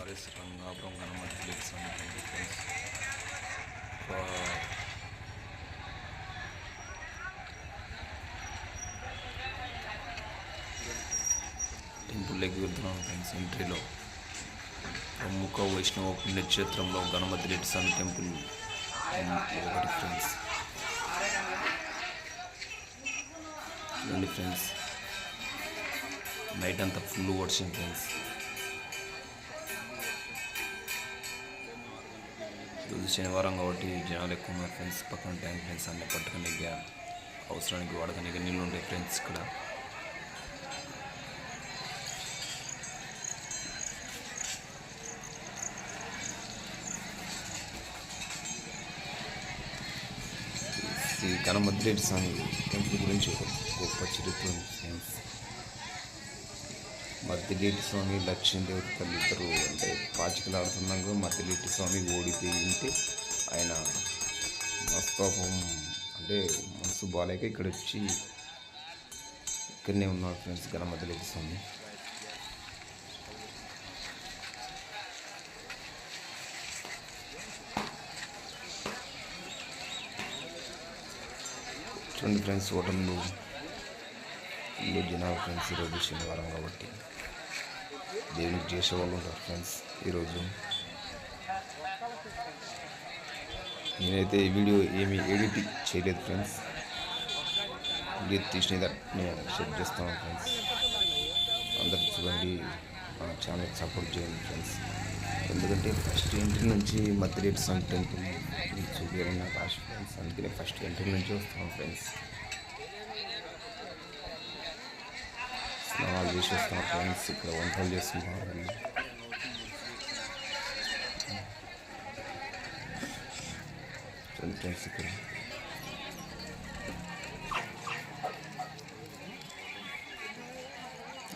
RS Rangapuram గణమతి Swamy temple friends టెంపుల్లోకి వెళ్తున్నాం ఫ్రెండ్స్ ఎంట్రీలో. ప్రముఖ వైష్ణవ పుణ్యక్షేత్రంలో గణపతి రెడ్డి స్వామి టెంపుల్. ఒకటి ఫ్రెండ్స్. చూడండి ఫ్రెండ్స్. నైట్ అంతా ఫుల్ వర్షం ఫ్రెండ్స్. ఈరోజు శనివారం కాబట్టి జనాలు ఎక్కువ ఉన్నారు ఫ్రెండ్స్. పక్కన ట్యాంక్ ఫ్రెండ్స్ అన్ని పట్టుకుని అవసరానికి వాడడానికి నీళ్ళు ఉంటాయి ఫ్రెండ్స్ ఇక్కడ. శ్రీ గణమద్రెడ్డి స్వామి టెంపుల్ గురించి ఒక గొప్ప చరిత్ర ఉంది ఫ్రెండ్స్. మద్దిలేటి స్వామి లక్ష్మీదేవి తల్లిద్దరు అంటే పాచికలు ఆడుతున్నాగా మద్దిలేటి స్వామి ఓడిపోయి ఉంటే ఆయన మస్తోపం అంటే మనసు బాలేక ఇక్కడ వచ్చి ఇక్కడనే ఉన్నాడు ఫ్రెండ్స్ గణమద్దిలేటి స్వామి చూడండి ఫ్రెండ్స్ హోటల్లో ఇల్లు జనాలు ఫ్రెండ్స్ ఈరోజు శనివారం కాబట్టి. దేవునికి చేసే వాళ్ళు ఉంటారు ఫ్రెండ్స్ ఈరోజు. నేనైతే ఈ వీడియో ఏమి ఎడిట్ చేయలేదు ఫ్రెండ్స్ వీడియో తీసిన నేను షేర్ చేస్తాను ఫ్రెండ్స్ అందరు చూడండి మన ఛానల్ సపోర్ట్ చేయండి ఫ్రెండ్స్ ఎందుకంటే ఫస్ట్ ఎంట్రీ నుంచి మధ్యరేట్ స్వామి టెంపుల్ మీకు చూపించాలని నాకు ఆశ ఫ్రెండ్స్ అందుకనే ఫస్ట్ ఎంట్రీ నుంచి వస్తాను ఫ్రెండ్స్ స్నానాలు చేసి ఫ్రెండ్స్ ఇక్కడ వంటలు చేస్తున్నారు వాళ్ళు. చూడండి ఫ్రెండ్స్ ఇక్కడ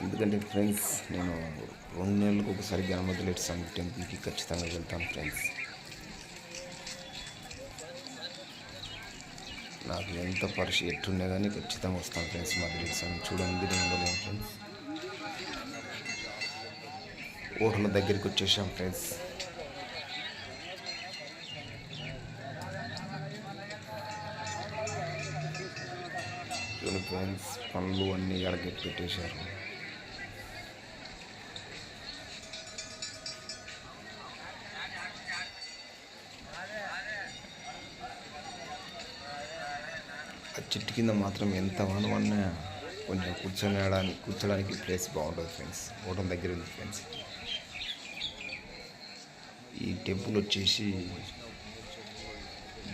ఎందుకంటే ఫ్రెండ్స్ నేను రెండు నెలలకు ఒకసారి గణమతులేటి స్వామి టెంపుల్కి ఖచ్చితంగా వెళ్తాను ఫ్రెండ్స్ నాకు ఎంత పరిస్థితి ఎట్టున్నా కానీ ఖచ్చితంగా వస్తాం ఫ్రెండ్స్ మధులేటి స్వామి చూడండి ఉండలేము ఫ్రెండ్స్. హోటల్ దగ్గరికి వచ్చేసాం ఫ్రెండ్స్. చూడండి ఫ్రెండ్స్ పనులు అన్నీ అడగెట్టి పెట్టేశారు. ఆ చెట్టు కింద మాత్రం ఎంత వానవన్నా కొంచెం కూర్చోడానికి కూర్చోడానికి ప్లేస్ బాగుంటుంది ఫ్రెండ్స్ హోటల్ దగ్గర ఉంది ఫ్రెండ్స్ ఈ టెంపుల్ వచ్చేసి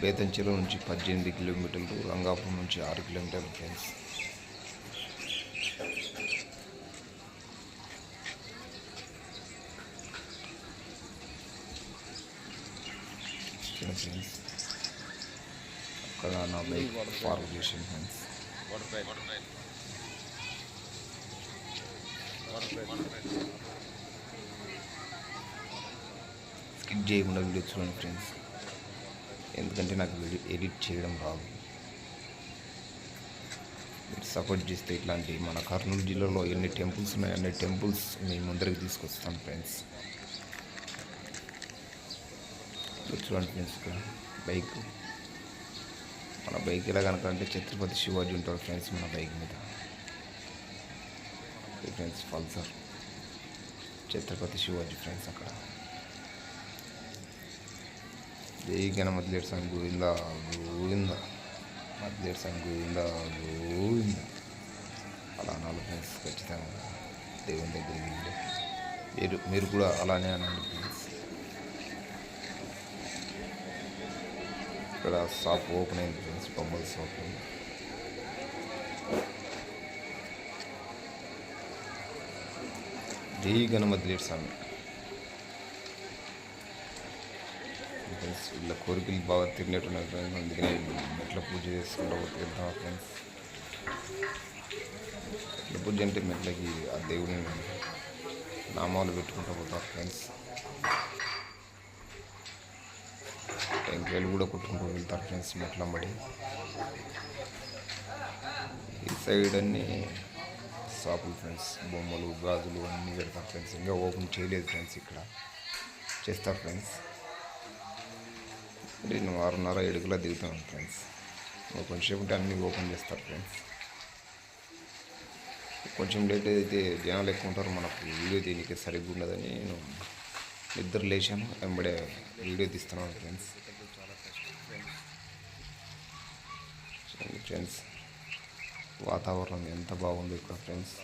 బేతంచెరువు నుంచి పద్దెనిమిది కిలోమీటర్లు రంగాపురం నుంచి ఆరు కిలోమీటర్లు ఫ్రెండ్స్ ఫ్రెండ్స్ అక్కడ నా బైక్ పార్క్ చేసాను ఫ్రెండ్స్ స్కిప్ చేయకుండా వీడియో చూడండి ఫ్రెండ్స్. ఎందుకంటే నాకు వీడియో ఎడిట్ చేయడం రాదు. మీరు సపోర్ట్ చేస్తే ఇట్లాంటి మన కర్నూలు జిల్లాలో ఎన్ని టెంపుల్స్ ఉన్నాయి అన్ని టెంపుల్స్ మీ ముందరికి తీసుకొస్తాను ఫ్రెండ్స్. చూడండి ఫ్రెండ్స్ ఇక్కడ బైక్ మన బైక్ ఎలా కనుకంటే ఛత్రపతి శివాజీ ఉంటారు ఫ్రెండ్స్ మన బైక్ మీద. Friends Pulsar. Chhatrapati Shivaji friends అక్కడ. జై గణమతిలేడు సాంగ్ గోవింద గోవింద. మతిలేడు సంగ్ గోవింద గోవింద. అలా అనాలి ఫ్రెండ్స్ ఖచ్చితంగా దేవుని దగ్గరికి మీరు మీరు కూడా అలానే అనండి ఫ్రెండ్స్ ఇక్కడ షాప్ ఓపెన్ అయింది ఫ్రెండ్స్ బొమ్మల షాప్. జై గణమతి స్వామి. ఫ్రెండ్స్ వీళ్ళ కోరికలు బాగా తిరిగినట్టున్నారు ఫ్రెండ్స్ అందుకనే మెట్ల పూజ చేసుకుంటూ తిరుగుతాం ఫ్రెండ్స్? మెట్ల పూజ అంటే మెట్లకి ఆ దేవుని నామాలు పెట్టుకుంటూ పోతాం ఫ్రెండ్స్. టెంకాయలు కూడా కుట్టుకుంటూ వెళ్తారు ఫ్రెండ్స్ మెట్లంబడి ఈ సైడ్ అన్ని షాపులు ఫ్రెండ్స్ బొమ్మలు గాజులు అన్నీ పెడతారు ఫ్రెండ్స్. ఇంకా ఓపెన్ చేయలేదు ఫ్రెండ్స్ ఇక్కడ. చేస్తారు ఫ్రెండ్స్. నేను ఆరున్నర ఏడుగులా దిగుతాను ఫ్రెండ్స్. ఇంకా కొంచెం ఉంటే అన్నీ ఓపెన్ చేస్తారు ఫ్రెండ్స్. కొంచెం లేట్ అయితే జనాలు ఎక్కువ ఉంటారు. మనకు వీడియో దీనికి సరిగ్గా ఉండదని నేను నిద్ర లేచాను. వెంబడే వీడియో తీస్తున్నాను ఫ్రెండ్స్ చూడండి ఫ్రెండ్స్ వాతావరణం ఎంత బాగుంది ఇక్కడ ఫ్రెండ్స్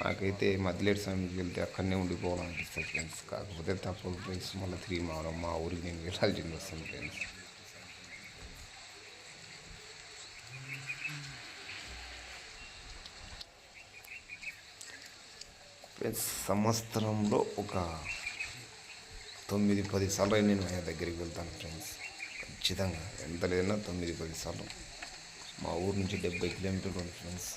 నాకైతే మధ్యలేటి సమయంకి వెళ్తే అక్కడనే ఉండిపోవాలనిపిస్తుంది ఫ్రెండ్స్ కాకపోతే తప్పదు ఫ్రెండ్స్ మళ్ళీ తిరిగి మావడం మా ఊరికి నేను వెళ్ళాల్సింది వస్తుంది ఫ్రెండ్స్ ఫ్రెండ్స్ సంవత్సరంలో ఒక తొమ్మిది పది సార్లు నేను ఆయన దగ్గరికి వెళ్తాను ఫ్రెండ్స్ ఖచ్చితంగా. ఎంత లేదన్నా తొమ్మిది పది సార్లు. మా ఊరు నుంచి డెబ్బై కిలోమీటర్లు ఉంది ఫ్రెండ్స్.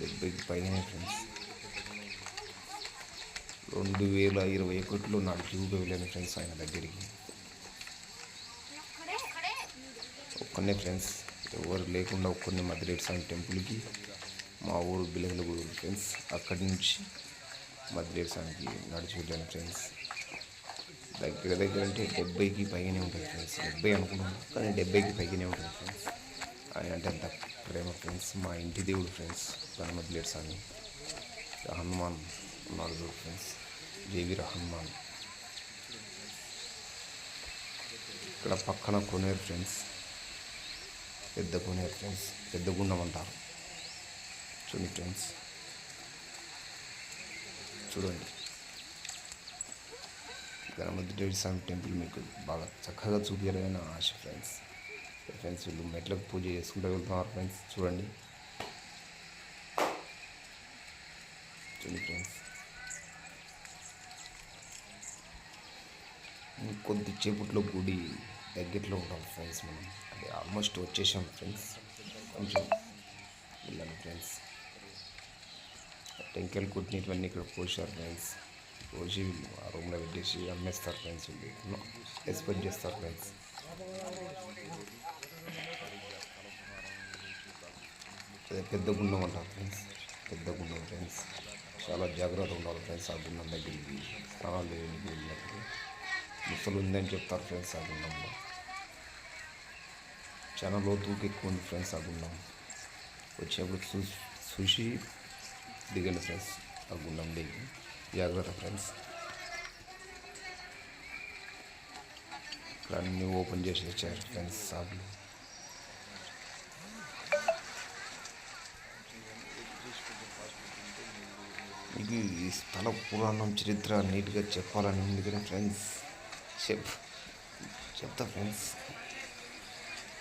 డెబ్బైకి పైన ఫ్రెండ్స్. రెండు వేల ఇరవై ఒకటిలో నాకు చూపు వెళ్ళాను ఫ్రెండ్స్ ఆయన దగ్గరికి. ఒక్కనే ఫ్రెండ్స్. ఎవరు లేకుండా ఒక్కరిని మధ్యరేట్ స్వామి టెంపుల్కి మా ఊరు బిలగలగూరు ఫ్రెండ్స్. అక్కడి నుంచి మధ్యరేట్ స్వామికి నడిచి వెళ్ళాను ఫ్రెండ్స్. దగ్గర దగ్గర అంటే డెబ్బైకి పైగానే ఉంటుంది ఫ్రెండ్స్. డెబ్బై అనుకున్నాను కానీ డెబ్బైకి పైగానే ఉంటుంది ఫ్రెండ్స్. ఆయన అంటే అంత ప్రేమ ఫ్రెండ్స్ మా ఇంటి దేవుడు ఫ్రెండ్స్ గణమతిలేడు అని హనుమాన్ ఉన్నాడు ఫ్రెండ్స్ జేవీర హనుమాన్. ఇక్కడ పక్కన కొనేరు ఫ్రెండ్స్ పెద్ద కొనేరు ఫ్రెండ్స్ పెద్ద గుండం అంటారు. చూడండి ఫ్రెండ్స్. చూడండి. గణపతి స్వామి టెంపుల్ మీకు బాగా చక్కగా చూపించాలని నా ఆశ ఫ్రెండ్స్ ఫ్రెండ్స్ వీళ్ళు మెట్లకు పూజ చేసుకుంటూ వెళ్తున్నారు ఫ్రెండ్స్ చూడండి. చూడండి ఫ్రెండ్స్ కొద్ది చేపట్లో గుడి దగ్గరలో ఉంటాం ఫ్రెండ్స్ మనం. అది ఆల్మోస్ట్ వచ్చేసాం ఫ్రెండ్స్ కొంచెం వెళ్ళాను ఫ్రెండ్స్ టెంకాయలు కుట్టినవన్నీ ఇక్కడ పోసారు ఫ్రెండ్స్ పోసి ఆ రూమ్లో పెట్టేసి అమ్మేస్తారు ఫ్రెండ్స్ వీళ్ళు ఎక్స్పెక్ట్ చేస్తారు ఫ్రెండ్స్ అదే పెద్ద గుండం అంటారు ఫ్రెండ్స్ పెద్ద గుండం ఫ్రెండ్స్ చాలా జాగ్రత్తగా ఉండాలి ఫ్రెండ్స్ ఆ గుండం దగ్గరికి స్నానాలు చేయడానికి వెళ్ళినప్పుడు ముసలు ఉందని చెప్తారు ఫ్రెండ్స్ ఆ గుండంలో చాలా లోతుకి ఎక్కువ ఉంది ఫ్రెండ్స్ ఆ గుండం వచ్చేప్పుడు చూ చూసి దిగండి ఫ్రెండ్స్ ఆ గుండం దిగి జాగ్రత్త ఫ్రెండ్స్ ఇక్కడ అన్నీ ఓపెన్ చేసి వచ్చారు ఫ్రెండ్స్ షాపులు మీకు ఈ స్థల పురాణం చరిత్ర నీట్గా చెప్పాలని ఎందుకంటే ఫ్రెండ్స్ చెప్ చెప్తా ఫ్రెండ్స్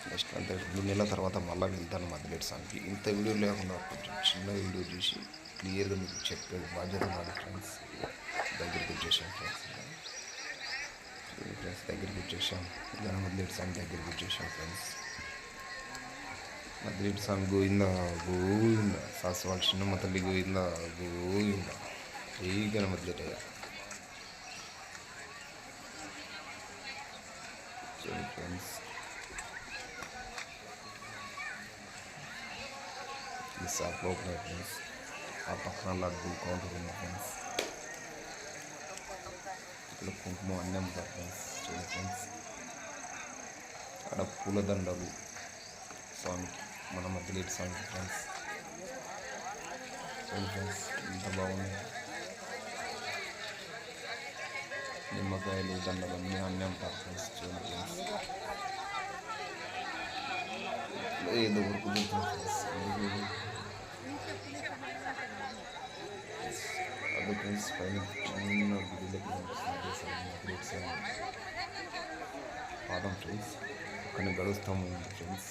నెక్స్ట్ అంటే రెండు నెలల తర్వాత మళ్ళీ వెళ్తాను మధ్యలేట్ సాంగ్కి ఇంత వీడియో లేకుండా కొంచెం చిన్న వీడియో చూసి క్లియర్గా మీకు చెప్పే బాధ్యత మాది ఫ్రెండ్స్ దగ్గరికి వచ్చేసాం ఫ్రెండ్స్ ఫ్రెండ్స్ దగ్గరికి వచ్చేసాం. గణమద్లేట్ సాంగ్ దగ్గరికి వచ్చేసాం ఫ్రెండ్స్ మద్లేట్ సాంగ్ గోవింద గోవింద. సాసవాళ్ళ చిన్నమ్మ తల్లి గోవింద గోవింద. ఏ గణమద్లేట్ అయ్యా. చూడండి ఫ్రెండ్స్ ఈ షాప్ లోపల ఫ్రెండ్స్ ఆ పక్కన లడ్డు కౌంటర్ ఉంది ఫ్రెండ్స్ ఇక్కడ కుంకుమ అన్నీ అమ్ముతారు ఫ్రెండ్స్ చూడండి ఫ్రెండ్స్ అక్కడ పూలదండలు స్వామికి మన మధ్యలేటి స్వామికి ఫ్రెండ్స్ చూడండి ఫ్రెండ్స్ ఎంత బాగుంది నిమ్మకాయలు దండలు అన్నీ అన్నీ అమ్ముతారు ఫ్రెండ్స్ చూడండి ఫ్రెండ్స్ ఏదో వరకు ఫ్రెండ్స్ అదే ఫ్రెండ్స్ పైన చిన్న గుడిలో కనిపిస్తుంది పాదం ఫ్రెండ్స్ అక్కడ గడుస్తాము ఫ్రెండ్స్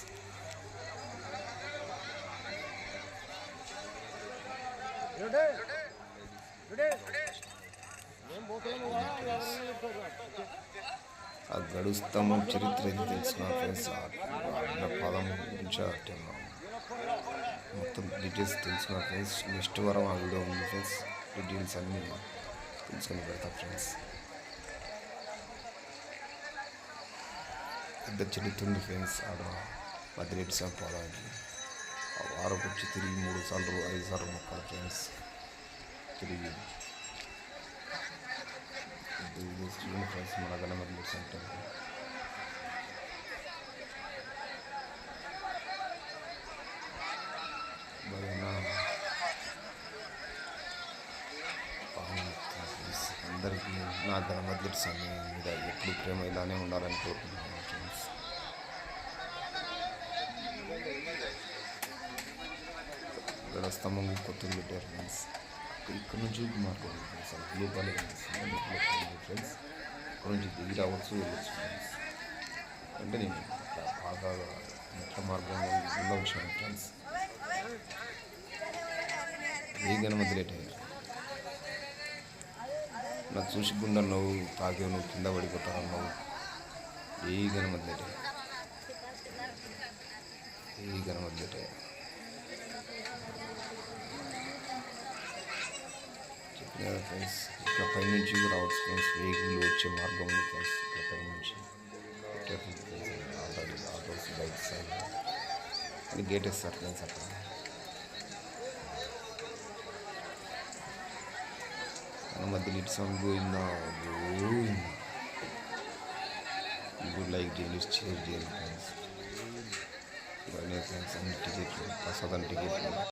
ఆ గడుస్తాము చరిత్ర ఏది తెలిసిన ఫ్రెండ్స్ ఆడిన పాదం గురించి అంటే మొత్తం డీటెయిల్స్ తెలుసుకున్న ఫ్రెండ్స్. నెక్స్ట్ వారం ఆ వీడియో ఉంది ఫ్రెండ్స్. డీటెయిల్స్ అన్నీ తెలుసుకొని పెడతా ఫ్రెండ్స్ పెద్ద చరిత్ర ఉంది ఫ్రెండ్స్ ఆడ మధ్యరెడ్డి సార్ పోవడానికి ఆ వారం వచ్చి తిరిగి మూడు సార్లు ఐదు సార్లు మొక్కలు ఫ్రెండ్స్ తిరిగి ఇది చూడండి ఫ్రెండ్స్ మన గణమతి సెంటర్ బాగా అందరికీ నా గణమతి సమయం మీద ఎప్పుడు ప్రేమ ఇలానే ఉండాలని కోరుకుంటున్నాను ఫ్రెండ్స్ ఇక్కడ స్తంభం కొత్తలు పెట్టారు ఫ్రెండ్స్ ఇక్కడ నుంచి market friends blue colour friends ఇక్కడ నుంచి దిగి రావచ్చు వెళ్ళచ్చు ఫ్రెండ్స్ అంటే నేను ఇక్కడ బాగా మెట్ల మార్గం ఉన్న విషయం ఫ్రెండ్స్ ఏ గణమతి లేట్ అయ్యారు? నాకు చూసి గుండె నువ్వు తాగే నువ్వు కింద పడిపోతావు నువ్వు. ఏ గణమతి లేట్ అయ్యారు ఏ గణమతి చెప్పిన ఫ్రెండ్స్ ఇక్కడ పై నుంచి రావచ్చు ఫ్రెండ్స్ వెహికల్ వచ్చే మార్గం ఉంది ఫ్రెండ్స్ ఇక్కడ పైనుంచి. ట్రాఫిక్ ఆటోలు ఆటోస్ బైక్స్ అని గేట్ వేస్తారు ఫ్రెండ్స్ అక్కడ మన మధ్య ఇటు సౌండ్ పోయిందా పోయింది ఇప్పుడు లైక్ చేయండి షేర్ చేయండి ఫ్రెండ్స్ ఇవన్నీ ఫ్రెండ్స్ అన్ని టికెట్లు ప్రసాదం టికెట్లు